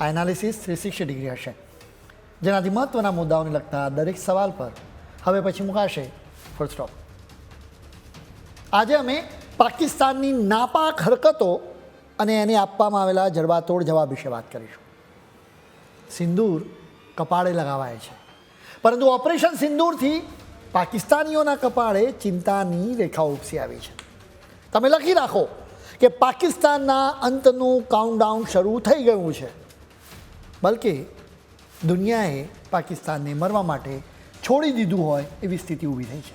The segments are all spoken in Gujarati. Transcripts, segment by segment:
આ એનાલિસિસ થ્રી સિક્સટી ડિગ્રી હશે. જેનાથી મહત્ત્વના મુદ્દાઓને લગતા દરેક સવાલ પર હવે પછી મુકાશે ફૂલ સ્ટોપ આજે અમે પાકિસ્તાનની નાપાક હરકતો અને એને આપવામાં આવેલા જડબાતોડ જવાબ વિશે વાત કરીશું. સિંદૂર કપાળે લગાવાય છે. પરંતુ ઓપરેશન સિંદૂરથી પાકિસ્તાનીઓના કપાળે ચિંતાની રેખાઓ ઉપસી આવી છે. તમે લખી રાખો કે પાકિસ્તાનના અંતનું કાઉન્ટડાઉન શરૂ થઈ ગયું છે. બલકે દુનિયાએ પાકિસ્તાનને મરવા માટે છોડી દીધું હોય એવી સ્થિતિ ઊભી થઈ છે.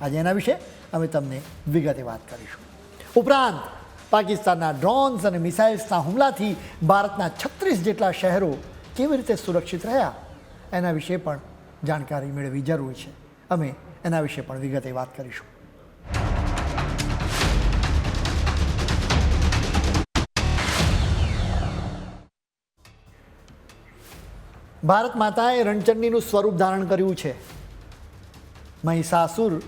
આજે એના વિશે અમે તમને વિગતે વાત કરીશું. ઉપરાંત, પાકિસ્તાનના ડ્રોન્સ અને મિસાઇલ્સના હુમલાથી ભારતના છત્રીસ જેટલા શહેરો કેવી રીતે સુરક્ષિત રહ્યા, એના વિશે પણ જાણકારી મેળવવી જરૂરી છે. અમે એના વિશે પણ વિગતે વાત કરીશું. ભારત માતાએ રણચંડીનું સ્વરૂપ ધારણ કર્યું છે. મહિષાસુર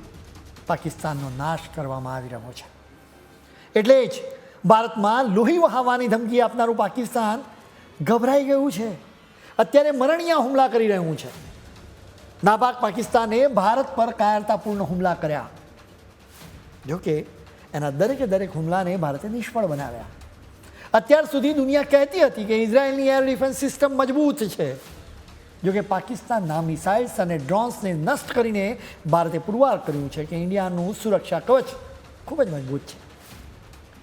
પાકિસ્તાનનો નાશ કરવામાં આવી રહ્યો છે. એટલે જ ભારતમાં લોહી વહાવવાની ધમકી આપનારું પાકિસ્તાન ગભરાઈ ગયું છે. અત્યારે મરણિયા હુમલા કરી રહ્યું છે. નાપાક પાકિસ્તાને ભારત પર કાયરતાપૂર્ણ હુમલા કર્યા. જોકે એના દરેકે દરેક હુમલાને ભારતે નિષ્ફળ બનાવ્યા. અત્યાર સુધી દુનિયા કહેતી હતી કે ઇઝરાયલની એર ડિફેન્સ સિસ્ટમ મજબૂત છે. જોકે પાકિસ્તાનના મિસાઇલ્સ અને ડ્રોન્સને નષ્ટ કરીને ભારતે પુરવાર કર્યું છે કે ઇન્ડિયાનું સુરક્ષા કવચ ખૂબ જ મજબૂત છે.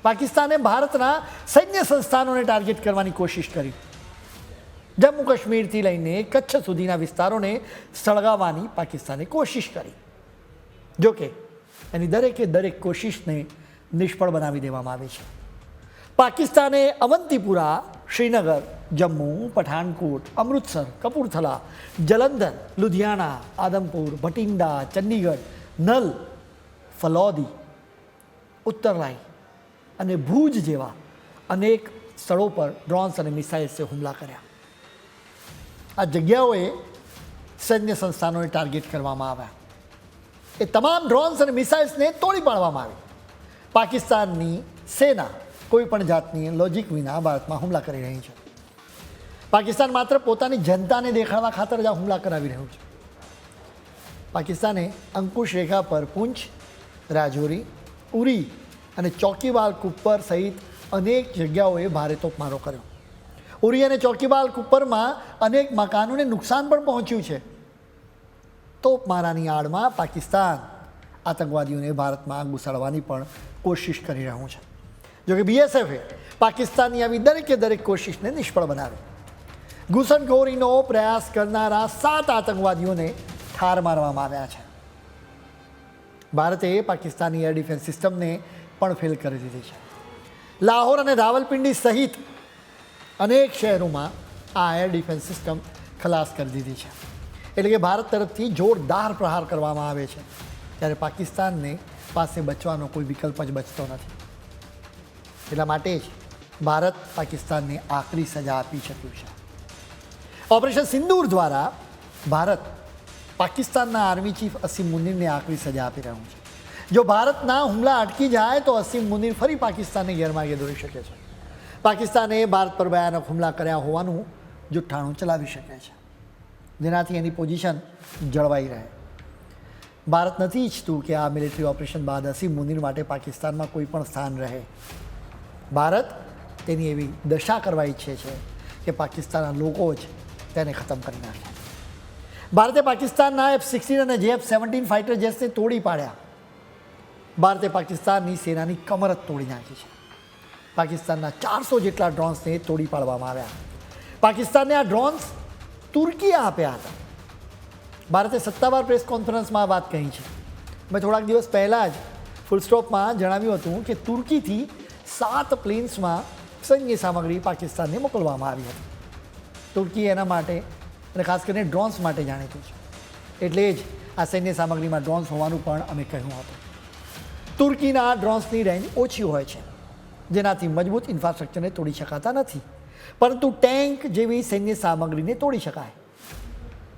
પાકિસ્તાને ભારતના સૈન્ય સંસ્થાનોને ટાર્ગેટ કરવાની કોશિશ કરી. જમ્મુ કાશ્મીરથી લઈને કચ્છ સુધીના વિસ્તારોને સળગાવવાની પાકિસ્તાને કોશિશ કરી. જોકે એની દરેકે દરેક કોશિશને નિષ્ફળ બનાવી દેવામાં આવી છે. પાકિસ્તાને અવંતીપુરા, શ્રીનગર જમ્મુ પઠાનકોટ અમૃતસર કપૂરથલા જલંધર લુધિયાણા આદમપુર ભટિંડા ચંડીગઢ નલ ફલોદી ઉત્તરલાઈ અને ભુજ જેવા અનેક સ્થળો પર ડ્રોન્સ અને મિસાઇલ્સે હુમલા કર્યા. આ જગ્યાઓએ સૈન્ય સંસ્થાનોને ટાર્ગેટ કરવામાં આવ્યા. એ તમામ ડ્રોન્સ અને મિસાઇલ્સને તોડી પાડવામાં આવી. પાકિસ્તાનની સેના કોઈ પણ જાતની લોજિક વિના ભારતમાં હુમલા કરી રહી છે. પાકિસ્તાન માત્ર પોતાની જનતાને દેખાડવા ખાતર જ આ હુમલા કરાવી રહ્યું છે. પાકિસ્તાને અંકુશ રેખા પર પૂંછ, રાજૌરી, ઉરી અને ચોકીવાલ કુપ્પર સહિત અનેક જગ્યાઓએ ભારે તોપમારો કર્યો. ઉરી અને ચોકીવાલ કુપ્પરમાં અનેક મકાનોને નુકસાન પણ પહોંચ્યું છે. તોપમારાની આડમાં પાકિસ્તાન આતંકવાદીઓને ભારતમાં ઘૂસાડવાની પણ કોશિશ કરી રહ્યું છે. જોકે બીએસએફે પાકિસ્તાનની આવી દરેકે દરેક કોશિશને નિષ્ફળ બનાવી ઘૂસણખોરીનો પ્રયાસ કરનારા સાત આતંકવાદીઓને ઠાર મારવામાં આવ્યા છે. ભારતે પાકિસ્તાની એર ડિફેન્સ સિસ્ટમને પણ ફેલ કરી દીધી છે. લાહોર અને રાવલપિંડી સહિત અનેક શહેરોમાં આ એર ડિફેન્સ સિસ્ટમ ખલાસ કરી દીધી છે. એટલે કે ભારત તરફથી જોરદાર પ્રહાર કરવામાં આવે છે. ત્યારે પાકિસ્તાનને પાસે બચવાનો કોઈ વિકલ્પ જ બચતો નથી. એટલા માટે જ ભારત પાકિસ્તાનને આકરી સજા આપી શક્યું છે. ઓપરેશન સિંદૂર દ્વારા ભારત પાકિસ્તાનના આર્મી ચીફ અસીમ મુનિરને આકરી સજા આપી રહ્યું છે. જો ભારતના હુમલા અટકી જાય તો અસીમ મુનિર ફરી પાકિસ્તાનને ગેરમાર્ગે દોરી શકે છે. પાકિસ્તાને ભારત પર ભયાનક હુમલા કર્યા હોવાનું જુઠ્ઠાણું ચલાવી શકે છે. જેનાથી એની પોઝિશન જળવાઈ રહે. ભારત નથી ઈચ્છતું કે આ મિલિટરી ઓપરેશન બાદ અસીમ મુનિર માટે પાકિસ્તાનમાં કોઈ પણ સ્થાન રહે. ભારત તેની એવી દશા કરવા ઈચ્છે છે કે પાકિસ્તાનના લોકો જ તેને ખતમ કરી નાખ્યા. ભારતે પાકિસ્તાનના એફ સિક્સટીન અને જે એફ સેવન્ટીન ફાઇટર જેટ્સને તોડી પાડ્યા. ભારતે પાકિસ્તાનની સેનાની કમર જ તોડી નાખી છે. પાકિસ્તાનના ચારસો જેટલા ડ્રોન્સને તોડી પાડવામાં આવ્યા. પાકિસ્તાનને આ ડ્રોન્સ તુર્કીએ આપ્યા હતા. ભારતે સત્તાવાર પ્રેસ કોન્ફરન્સમાં વાત કહી છે. મેં થોડાક દિવસ પહેલાં જ ફૂલ સ્ટોપમાં જણાવ્યું હતું કે તુર્કીથી સાત પ્લેન્સમાં સૈન્ય સામગ્રી પાકિસ્તાનને મોકલવામાં આવી હતી. તુર્કી એના માટે અને ખાસ કરીને ડ્રોન્સ માટે જાણીતું છે. એટલે જ આ સૈન્ય સામગ્રીમાં ડ્રોન્સ હોવાનું પણ અમે કહ્યું હતું. તુર્કીના ડ્રોન્સની રેન્જ ઓછી હોય છે, જેનાથી મજબૂત ઇન્ફ્રાસ્ટ્રક્ચરને તોડી શકાતા નથી. પરંતુ ટેન્ક જેવી સૈન્ય સામગ્રીને તોડી શકાય.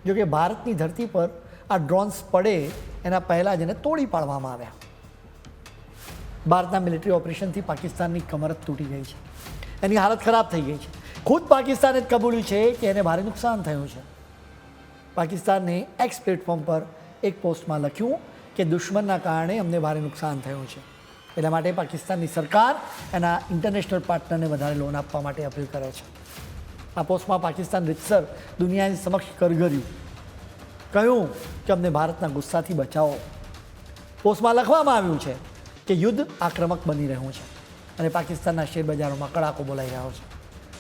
જોકે ભારતની ધરતી પર આ ડ્રોન્સ પડે એના પહેલાં જ એને તોડી પાડવામાં આવ્યા. ભારતના મિલિટરી ઓપરેશનથી પાકિસ્તાનની કમર તૂટી ગઈ છે. એની હાલત ખરાબ થઈ ગઈ છે. ખુદ પાકિસ્તાને જ કબૂલ્યું છે કે એને ભારે નુકસાન થયું છે. પાકિસ્તાને એક્સ પ્લેટફોર્મ પર એક પોસ્ટમાં લખ્યું કે દુશ્મનના કારણે અમને ભારે નુકસાન થયું છે. એટલા માટે પાકિસ્તાનની સરકાર એના ઇન્ટરનેશનલ પાર્ટનરને વધારે લોન આપવા માટે અપીલ કરે છે. આ પોસ્ટમાં પાકિસ્તાન રીતસર દુનિયાની સમક્ષ કરગર્યું. કહ્યું કે અમને ભારતના ગુસ્સાથી બચાવો. પોસ્ટમાં લખવામાં આવ્યું છે કે યુદ્ધ આક્રમક બની રહ્યું છે અને પાકિસ્તાનના શેરબજારોમાં કડાકો બોલાઈ રહ્યો છે.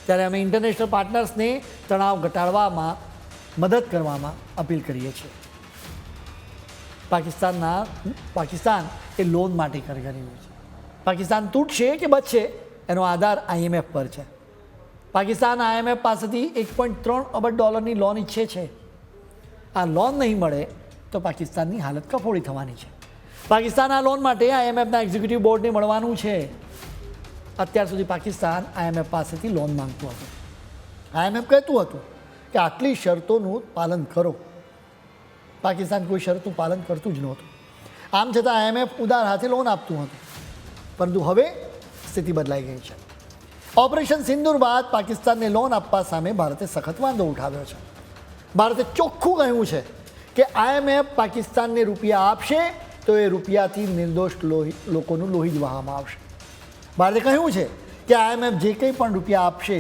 ત્યારે અમે ઇન્ટરનેશનલ પાર્ટનર્સને તણાવ ઘટાડવામાં મદદ કરવામાં અપીલ કરીએ છીએ. પાકિસ્તાનના, પાકિસ્તાન એ લોન માટે કરગર્યું છે. પાકિસ્તાન તૂટશે કે બચશે એનો આધાર આઈએમએફ પર છે. પાકિસ્તાન આઈએમએફ પાસેથી એક પોઈન્ટ ત્રણ અબજ ડોલરની લોન ઈચ્છે છે. આ લોન નહીં મળે તો પાકિસ્તાનની હાલત કફોડી થવાની છે. પાકિસ્તાન આ લોન માટે આઈએમએફના એક્ઝિક્યુટિવ બોર્ડને મળવાનું છે. અત્યાર સુધી પાકિસ્તાન આઈએમએફ પાસેથી લોન માંગતું હતું. આઈએમએફ કહેતું હતું કે આટલી શરતોનું પાલન કરો. પાકિસ્તાન કોઈ શરતનું પાલન કરતું જ નહોતું. આમ છતાં આઈએમએફ ઉદાર હાથે લોન આપતું હતું. પરંતુ હવે સ્થિતિ બદલાઈ ગઈ છે. ઓપરેશન સિંદુર બાદ પાકિસ્તાનને લોન આપવા સામે ભારતે સખત વાંધો ઉઠાવ્યો છે. ભારતે ચોખ્ખું કહ્યું છે કે આઈએમએફ પાકિસ્તાનને રૂપિયા આપશે તો એ રૂપિયાથી નિર્દોષ લોહી લોકોનું લોહી જ વહાવામાં આવશે. ભારતે કહ્યું છે કે આઈએમએફ જે કંઈ પણ રૂપિયા આપશે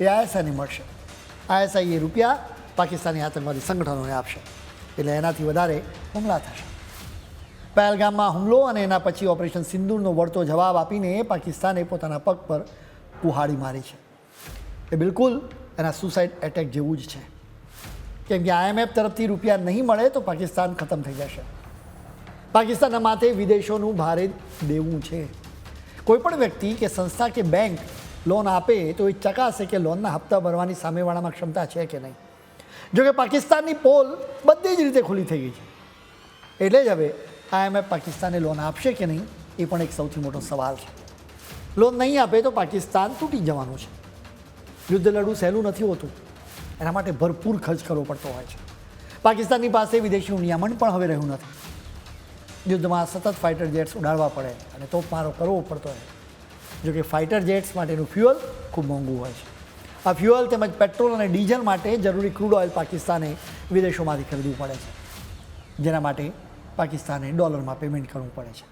એ આઈએસઆઈને મળશે. આઈએસઆઈ એ રૂપિયા પાકિસ્તાની આતંકવાદી સંગઠનોને આપશે. એટલે એનાથી વધારે હુમલા થશે. પહેલગામમાં હુમલો અને એના પછી ઓપરેશન સિંદૂરનો વળતો જવાબ આપીને પાકિસ્તાને પોતાના પગ પર કુહાડી મારી છે. એ બિલકુલ એના સુસાઇડ એટેક જેવું જ છે. કેમ કે આઈએમએફ તરફથી રૂપિયા નહીં મળે તો પાકિસ્તાન ખતમ થઈ જશે. પાકિસ્તાનના માથે વિદેશોનું ભારે દેવું છે. કોઈ પણ વ્યક્તિ કે સંસ્થા કે બેંક લોન આપે તો એ ચકાસે કે લોનના હપ્તા ભરવાની સામેવાળામાં ક્ષમતા છે કે નહીં. જો કે પાકિસ્તાનની પોલ બધી જ રીતે ખુલ્લી થઈ ગઈ છે. એટલે જ હવે આઈએમએફ પાકિસ્તાને લોન આપશે કે નહીં એ પણ એક સૌથી મોટો સવાલ છે. લોન નહીં આપે તો પાકિસ્તાન તૂટી જવાનું છે. યુદ્ધ લડવું સહેલું નથી હોતું. એના માટે ભરપૂર ખર્ચ કરવો પડતો હોય છે. પાકિસ્તાનની પાસે વિદેશી નિયમન પણ હવે રહ્યું નથી. યુદ્ધમાં સતત ફાઇટર જેટ્સ ઉડાડવા પડે અને તોપમારો કરવો પડતો હોય. જોકે ફાઇટર જેટ્સ માટેનું ફ્યુઅલ ખૂબ મોંઘું હોય છે. આ ફ્યુઅલ તેમજ પેટ્રોલ અને ડીઝલ માટે જરૂરી ક્રૂડ ઓઇલ પાકિસ્તાને વિદેશોમાંથી ખરીદવું પડે છે. જેના માટે પાકિસ્તાને ડોલરમાં પેમેન્ટ કરવું પડે છે.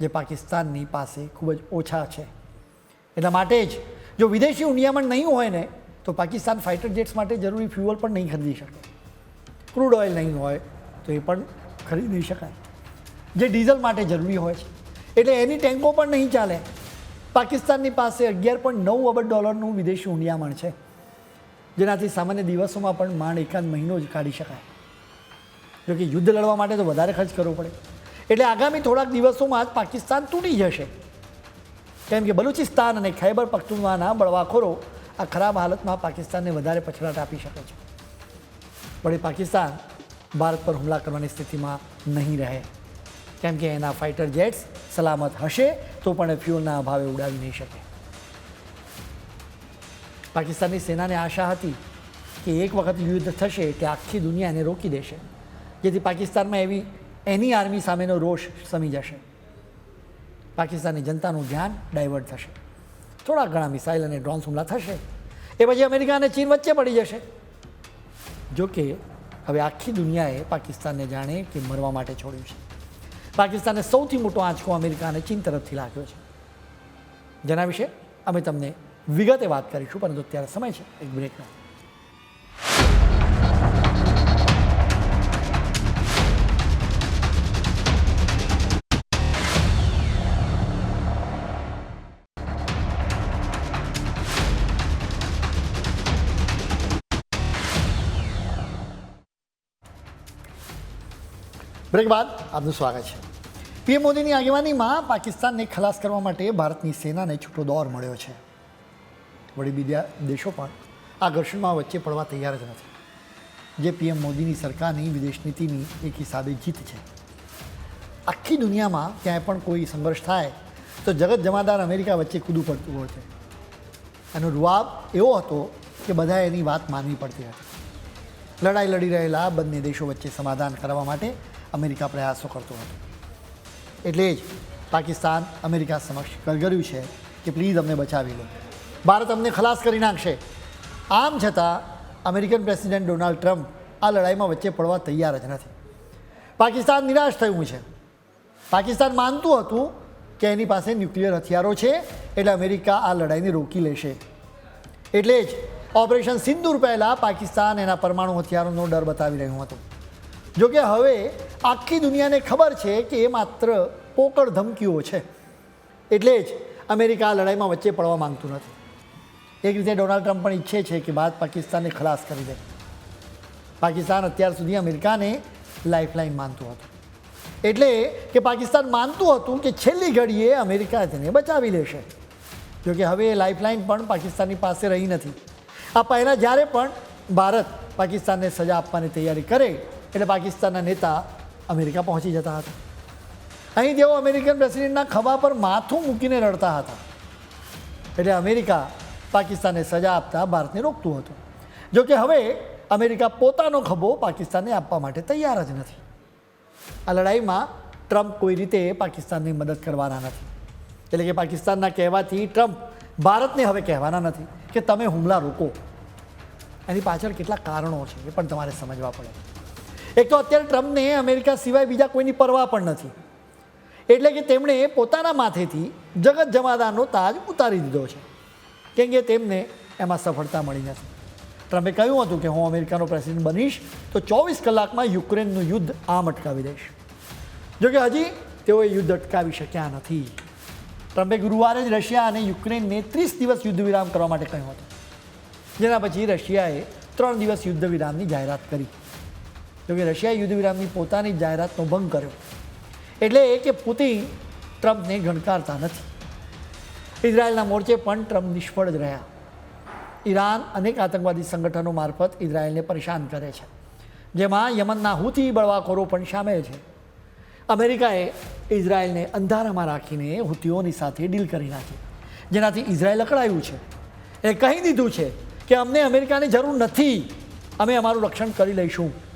જે પાકિસ્તાનની પાસે ખૂબ જ ઓછા છે. એટલા માટે જ જો વિદેશી નિયામણ નહીં હોય ને, તો પાકિસ્તાન ફાઇટર જેટ્સ માટે જરૂરી ફ્યુઅલ પણ નહીં ખરીદી શકે. ક્રૂડ ઓઇલ નહીં હોય, તો એ પણ ખરીદી શકાય. જે ડીઝલ માટે જરૂરી હોય છે. એટલે એની ટેન્કો પણ નહીં ચાલે. પાકિસ્તાનની પાસે અગિયાર પોઈન્ટ નવ અબજ ડોલરનું વિદેશી ઊંડિયામણ છે. જેનાથી સામાન્ય દિવસોમાં પણ માંડ એકાદ મહિનો જ કાઢી શકાય. જોકે યુદ્ધ લડવા માટે તો વધારે ખર્ચ કરવો પડે. એટલે આગામી થોડાક દિવસોમાં જ પાકિસ્તાન તૂટી જશે. કેમ કે બલુચિસ્તાન અને ખૈબર પખ્તુનવાના બળવાખોરો આ ખરાબ હાલતમાં પાકિસ્તાનને વધારે પછડાટ આપી શકે છે. પણ એ પાકિસ્તાન ભારત પર હુમલા કરવાની સ્થિતિમાં નહીં રહે. કેમ કે એના ફાઇટર જેટ્સ સલામત હશે તો પણ એ ફ્યુઅલના અભાવે ઉડાવી નહીં શકે. પાકિસ્તાનની સેનાને આશા હતી કે એક વખત યુદ્ધ થશે એટલે આખી દુનિયા એને રોકી દેશે. જેથી પાકિસ્તાનમાં એવી, એની આર્મી સામેનો રોષ સમી જશે. પાકિસ્તાની જનતાનું ધ્યાન ડાયવર્ટ થશે. થોડા ઘણા મિસાઇલ અને ડ્રોન્સ હુમલા થશે. એ પછી અમેરિકા અને ચીન વચ્ચે પડી જશે. જોકે હવે આખી દુનિયાએ પાકિસ્તાનને જાણે કે મરવા માટે છોડ્યું છે. પાકિસ્તાને સૌથી મોટો આંચકો અમેરિકા અને ચીન તરફથી લાગ્યો છે. જેના વિશે અમે તમને વિગતે વાત કરીશું, પરંતુ અત્યારે સમય છે, એક બ્રેકનો બ્રેક બાદ આપનું સ્વાગત છે. પીએમ મોદીની આગેવાનીમાં પાકિસ્તાનને ખલાસ કરવા માટે ભારતની સેનાને છૂટો દોર મળ્યો છે. વળી બીજા દેશો પણ આ ઘર્ષણમાં વચ્ચે પડવા તૈયાર જ નથી. જે પીએમ મોદીની સરકારની વિદેશ નીતિની એક હિસાબે જીત છે. આખી દુનિયામાં ક્યાંય પણ કોઈ સંઘર્ષ થાય તો જગત જમાદાર અમેરિકા વચ્ચે કૂદું પડતું હોય છે. એનો રૂઆબ એવો હતો કે બધાએ એની વાત માનવી પડતી હતી. લડાઈ લડી રહેલા બંને દેશો વચ્ચે સમાધાન કરવા માટે અમેરિકા પ્રયાસો કરતો હતો. એટલે જ પાકિસ્તાન અમેરિકા સમક્ષ કરગર્યું છે કે પ્લીઝ અમને બચાવી લો. ભારત અમને ખલાસ કરી નાખશે. આમ છતાં અમેરિકન પ્રેસિડેન્ટ ડોનાલ્ડ ટ્રમ્પ આ લડાઈમાં વચ્ચે પડવા તૈયાર જ નથી. પાકિસ્તાન નિરાશ થયું છે. પાકિસ્તાન માનતું હતું કે એની પાસે ન્યુક્લિયર હથિયારો છે, એટલે અમેરિકા આ લડાઈને રોકી લેશે. એટલે જ ઓપરેશન સિંદૂર પહેલાં પાકિસ્તાન એના પરમાણુ હથિયારોનો ડર બતાવી રહ્યું હતું. જોકે હવે આખી દુનિયાને ખબર છે કે એ માત્ર પોકળ ધમકીઓ છે. એટલે જ અમેરિકા આ લડાઈમાં વચ્ચે પડવા માંગતું નથી. એક રીતે ડોનાલ્ડ ટ્રમ્પ પણ ઈચ્છે છે કે ભારત પાકિસ્તાનને ખલાસ કરી દે. પાકિસ્તાન અત્યાર સુધી અમેરિકાને લાઇફલાઇન માનતું હતું. એટલે કે પાકિસ્તાન માનતું હતું કે છેલ્લી ઘડીએ અમેરિકા તેને બચાવી લેશે. જોકે હવે એ લાઇફલાઇન પણ પાકિસ્તાનની પાસે રહી નથી. આ પહેલાં જ્યારે પણ ભારત પાકિસ્તાનને સજા આપવાની તૈયારી કરે એટલે પાકિસ્તાનના નેતા અમેરિકા પહોંચી જતા હતા અહીં તેઓ અમેરિકન પ્રેસિડેન્ટના ખભા પર માથું મૂકીને રડતા હતા એટલે અમેરિકા પાકિસ્તાનને સજા આપતા ભારતને રોકતું હતું જોકે હવે અમેરિકા પોતાનો ખભો પાકિસ્તાનને આપવા માટે તૈયાર જ નથી આ લડાઈમાં ટ્રમ્પ કોઈ રીતે પાકિસ્તાનની મદદ કરવાના નથી એટલે કે પાકિસ્તાનના કહેવાથી ટ્રમ્પ ભારતને હવે કહેવાના નથી કે તમે હુમલા રોકો એની પાછળ કેટલા કારણો છે એ પણ તમારે સમજવા પડે એક તો અત્યારે ટ્રમ્પને અમેરિકા સિવાય બીજા કોઈની પરવા પણ નથી. એટલે કે તેમણે પોતાના માથેથી જગત જમાદારનો તાજ ઉતારી દીધો છે. કેમ કે તેમને એમાં સફળતા મળી નથી. ટ્રમ્પે કહ્યું હતું કે હું અમેરિકાનો પ્રેસિડેન્ટ બનીશ તો ચોવીસ કલાકમાં યુક્રેનનું યુદ્ધ આમ અટકાવી દઈશ. જોકે હજી તેઓએ યુદ્ધ અટકાવી શક્યા નથી. ટ્રમ્પે ગુરુવારે જ રશિયા અને યુક્રેનને ત્રીસ દિવસ યુદ્ધ વિરામ કરવા માટે કહ્યું હતું. જેના પછી રશિયાએ ત્રણ દિવસ યુદ્ધ વિરામની જાહેરાત કરી. જોકે રશિયાએ યુદ્ધ વિરામની પોતાની જાહેરાતનો ભંગ કર્યો. એટલે એ કે પુતિન ટ્રમ્પને ગણકારતા નથી. ઇઝરાયલના મોરચે પણ ટ્રમ્પ નિષ્ફળ જ રહ્યા. ઈરાન અનેક આતંકવાદી સંગઠનો મારફત ઇઝરાયલને પરેશાન કરે છે. જેમાં યમનના હુતી બળવાખોરો પણ સામેલ છે. અમેરિકાએ ઇઝરાયલને અંધારામાં રાખીને હુતીઓની સાથે ડીલ કરી નાખી. જેનાથી ઇઝરાયલ અકળાયું છે. એ કહી દીધું છે કે અમને અમેરિકાની જરૂર નથી. અમે અમારું રક્ષણ કરી લઈશું.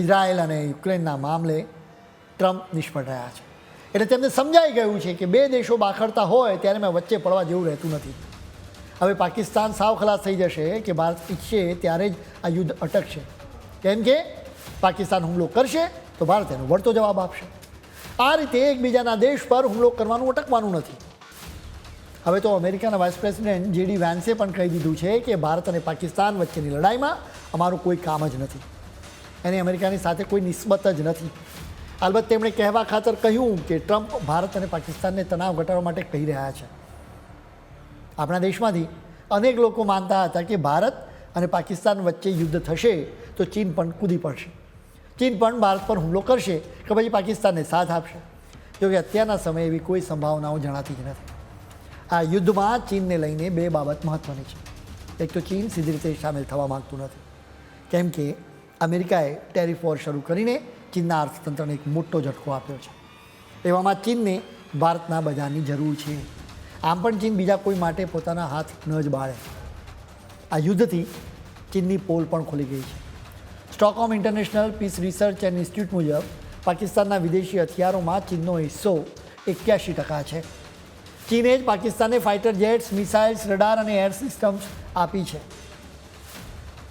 ઇઝરાયલ અને યુક્રેનના મામલે ટ્રમ્પ નિષ્ફળ રહ્યા છે. એટલે તેમને સમજાઈ ગયું છે કે બે દેશો બાખડતા હોય ત્યારે મેં વચ્ચે પડવા જેવું રહેતું નથી. હવે પાકિસ્તાન સાવ ખલાસ થઈ જશે કે ભારત ઈચ્છે ત્યારે જ આ યુદ્ધ અટકશે. કેમ કે પાકિસ્તાન હુમલો કરશે તો ભારત એનો વળતો જવાબ આપશે. આ રીતે એકબીજાના દેશ પર હુમલો કરવાનું અટકવાનું નથી. હવે તો અમેરિકાના વાઇસ પ્રેસિડેન્ટ જેડી વેન્સે પણ કહી દીધું છે કે ભારત અને પાકિસ્તાન વચ્ચેની લડાઈમાં અમારું કોઈ કામ જ નથી. એની અમેરિકાની સાથે કોઈ નિસ્બત જ નથી. અલબત્ત તેમણે કહેવા ખાતર કહ્યું કે ટ્રમ્પ ભારત અને પાકિસ્તાનને તણાવ ઘટાડવા માટે કહી રહ્યા છે. આપણા દેશમાંથી અનેક લોકો માનતા હતા કે ભારત અને પાકિસ્તાન વચ્ચે યુદ્ધ થશે તો ચીન પણ કૂદી પડશે. ચીન પણ ભારત પર હુમલો કરશે કે પછી પાકિસ્તાનને સાથ આપશે. જોકે અત્યારના સમયે એવી કોઈ સંભાવનાઓ જણાતી જ નથી. આ યુદ્ધમાં ચીનને લઈને બે બાબત મહત્ત્વની છે. એક તો ચીન સીધી રીતે સામેલ થવા માગતું નથી. કેમ કે અમેરિકાએ ટેરિફ વોર શરૂ કરીને ચીનના અર્થતંત્રને એક મોટો ઝટકો આપ્યો છે. એવામાં ચીનને ભારતના બજારની જરૂર છે. આમ પણ ચીન બીજા કોઈ માટે પોતાના હાથ ન જ બાળે. આ યુદ્ધથી ચીનની પોલ પણ ખુલી ગઈ છે. Stockholm international peace research and institute મુજબ પાકિસ્તાનના વિદેશી હથિયારોમાં ચીનનો હિસ્સો એક્યાસી ટકા છે. ચીને જ પાકિસ્તાનને ફાઇટર જેટ્સ, મિસાઇલ્સ, રડાર અને એર સિસ્ટમ્સ આપી છે.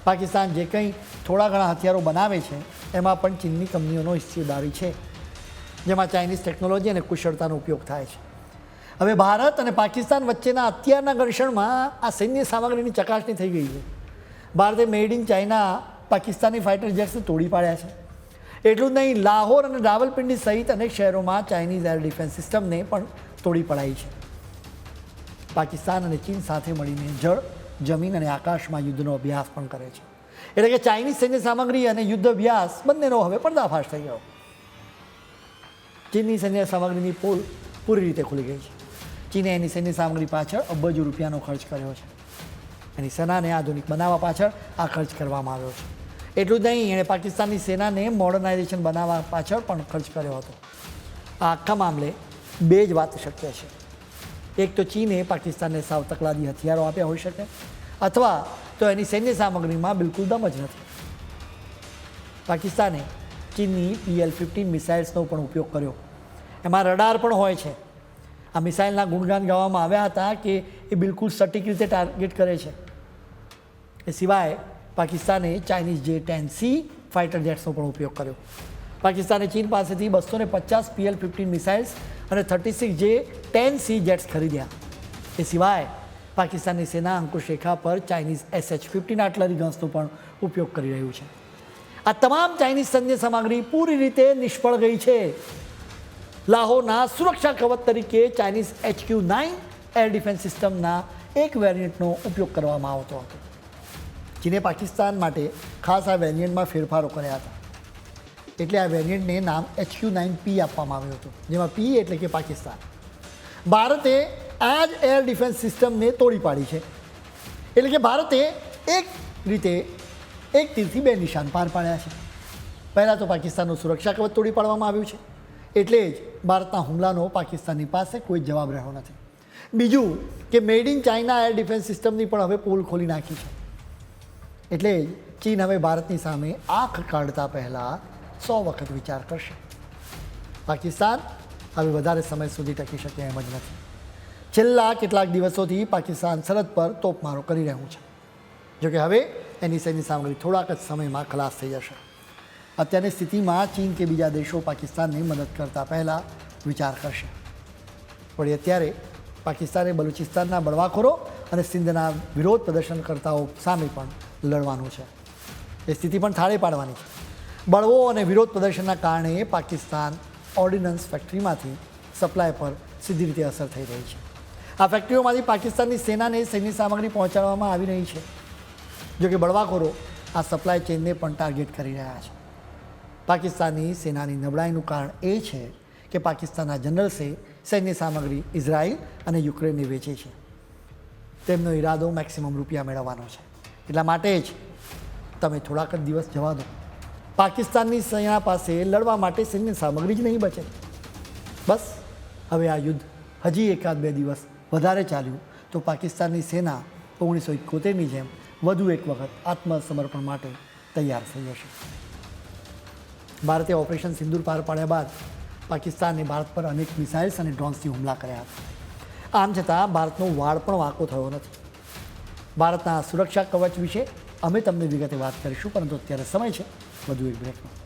પાકિસ્તાન જે કંઈ થોડા ઘણા હથિયારો બનાવે છે, એમાં પણ ચીનની કંપનીઓનો હિસ્સેદારી છે, જેમાં ચાઇનીઝ ટેકનોલોજી અને કુશળતાનો ઉપયોગ થાય છે. હવે ભારત અને પાકિસ્તાન વચ્ચેના અત્યારના ઘર્ષણમાં આ સૈન્ય સામગ્રીની ચકાસણી થઈ ગઈ છે. ભારતે મેડ ઇન ચાઇના પાકિસ્તાની ફાઇટર જેટ્સને તોડી પાડ્યા છે. એટલું જ નહીં, લાહોર અને રાવલપિંડી સહિત અનેક શહેરોમાં ચાઇનીઝ એર ડિફેન્સ સિસ્ટમને પણ તોડી પડાઈ છે. પાકિસ્તાન અને ચીન સાથે મળીને જળ જમીન અને આકાશમાં યુદ્ધનો અભ્યાસ પણ કરે છે. એટલે કે ચાઇનીઝ સૈન્ય સામગ્રી અને યુદ્ધ અભ્યાસ બંનેનો હવે પર્દાફાશ થઈ ગયો. ચીનની સૈન્ય સામગ્રીની પોલ પૂરી રીતે ખુલી ગઈ છે. ચીને એની સૈન્ય સામગ્રી પાછળ અબજો રૂપિયાનો ખર્ચ કર્યો છે. એની સેનાને આધુનિક બનાવવા પાછળ આ ખર્ચ કરવામાં આવ્યો છે. એટલું જ નહીં, એણે પાકિસ્તાનની સેનાને મોડર્નાઇઝેશન બનાવવા પાછળ પણ ખર્ચ કર્યો હતો. આ આખા મામલે બે જ વાત શક્ય છે. એક તો ચીને પાકિસ્તાનને સાવ તકલાદી હથિયારો આપ્યા હોઈ શકે. અથવા તો એની સૈન્ય સામગ્રીમાં બિલકુલ દમ જ નથી. પાકિસ્તાને ચીનની પીએલ ફિફ્ટીન મિસાઇલ્સનો પણ ઉપયોગ કર્યો. એમાં રડાર પણ હોય છે. આ મિસાઇલના ગુણગાન ગાવામાં આવ્યા હતા કે એ બિલકુલ સટીક રીતે ટાર્ગેટ કરે છે. એ સિવાય પાકિસ્તાને ચાઇનીઝ જે ટેન સી ફાઇટર જેટ્સનો પણ ઉપયોગ કર્યો. પાકિસ્તાને ચીન પાસેથી બસો ને પચાસ પીએલ ફિફ્ટીન મિસાઇલ્સ અને thirty six J ten C jets ખરીદ્યા. એ સિવાય પાકિસ્તાનની સેના અંકુશ રેખા પર ચાઇનીઝ એસએચ ફિફ્ટીન આટલરી ગન્સનો પણ ઉપયોગ કરી રહ્યું છે. આ તમામ ચાઇનીઝ સૈન્ય સામગ્રી પૂરી રીતે નિષ્ફળ ગઈ છે. લાહોરના સુરક્ષા કવચ તરીકે Chinese HQ nine air defence સિસ્ટમના એક વેરિયન્ટનો ઉપયોગ કરવામાં આવતો હતો ચીને પાકિસ્તાન માટે ખાસ આ વેરિયન્ટમાં ફેરફારો કર્યા હતા. એટલે આ વેરિયન્ટને નામ એચક્યુ નાઇન પી આપવામાં આવ્યું હતું, જેમાં પી એટલે કે પાકિસ્તાન. ભારતે આ જ એર ડિફેન્સ સિસ્ટમને તોડી પાડી છે. એટલે કે ભારતે એક રીતે એક તીરથી બે નિશાન પાર પાડ્યા છે. પહેલાં તો પાકિસ્તાનનું સુરક્ષા કવચ તોડી પાડવામાં આવ્યું છે. એટલે જ ભારતના હુમલાનો પાકિસ્તાનની પાસે કોઈ જવાબ રહ્યો નથી. બીજું કે made in China air defence સિસ્ટમની પણ હવે પોલ ખોલી નાખી છે. એટલે ચીન હવે ભારતની સામે આંખ કાઢતા પહેલાં સો વખત વિચાર કરશે પાકિસ્તાન હવે વધારે સમય સુધી ટકી શકે એમ જ નથી. છેલ્લા કેટલાક દિવસોથી પાકિસ્તાન સરહદ પર તોપમારો કરી રહ્યું છે. જોકે હવે એની સૈન્ય સામગ્રી થોડાક જ સમયમાં ખલાસ થઈ જશે. અત્યારની સ્થિતિમાં ચીન કે બીજા દેશો પાકિસ્તાનને મદદ કરતા પહેલાં વિચાર કરશે. વળી અત્યારે પાકિસ્તાને બલુચિસ્તાનના બળવાખોરો અને સિંધના વિરોધ પ્રદર્શનકર્તાઓ સામે પણ લડવાનું છે. એ સ્થિતિ પણ થાળે પાડવાની છે. બળવો અને વિરોધ પ્રદર્શનના કારણે પાકિસ્તાન ઓર્ડિનન્સ ફેક્ટરીમાંથી સપ્લાય પર સીધી રીતે અસર થઈ રહી છે. આ ફેક્ટરીઓમાંથી પાકિસ્તાનની સેનાને સૈન્ય સામગ્રી પહોંચાડવામાં આવી રહી છે. જોકે બળવાખોરો આ સપ્લાય ચેનને પણ ટાર્ગેટ કરી રહ્યા છે. પાકિસ્તાનની સેનાની નબળાઈનું કારણ એ છે કે પાકિસ્તાનના જનરલ્સે સૈન્ય સામગ્રી ઇઝરાયલ અને યુક્રેનને વેચે છે. તેમનો ઈરાદો મેક્સિમમ રૂપિયા મેળવવાનો છે. એટલા માટે જ તમે થોડાક જ દિવસ જવા દો. પાકિસ્તાનની સેના પાસે લડવા માટે સૈન્ય સામગ્રી જ નહીં બચે. બસ, હવે આ યુદ્ધ હજી એકાદ બે દિવસ વધારે ચાલ્યું તો પાકિસ્તાનની સેના ઓગણીસો એકોતેરની જેમ વધુ એક વખત આત્મસમર્પણ માટે તૈયાર થઈ જશે. ભારતે ઓપરેશન સિંદૂર પાર પાડ્યા બાદ પાકિસ્તાને ભારત પર અનેક મિસાઇલ્સ અને ડ્રોન્સથી હુમલા કર્યા હતા. આમ છતાં ભારતનો વાળ પણ વાંકો થયો નથી. ભારતના સુરક્ષા કવચ વિશે અમે તમને વિગતે વાત કરીશું, પરંતુ અત્યારે સમય છે. વધુ એક બ્રેકનો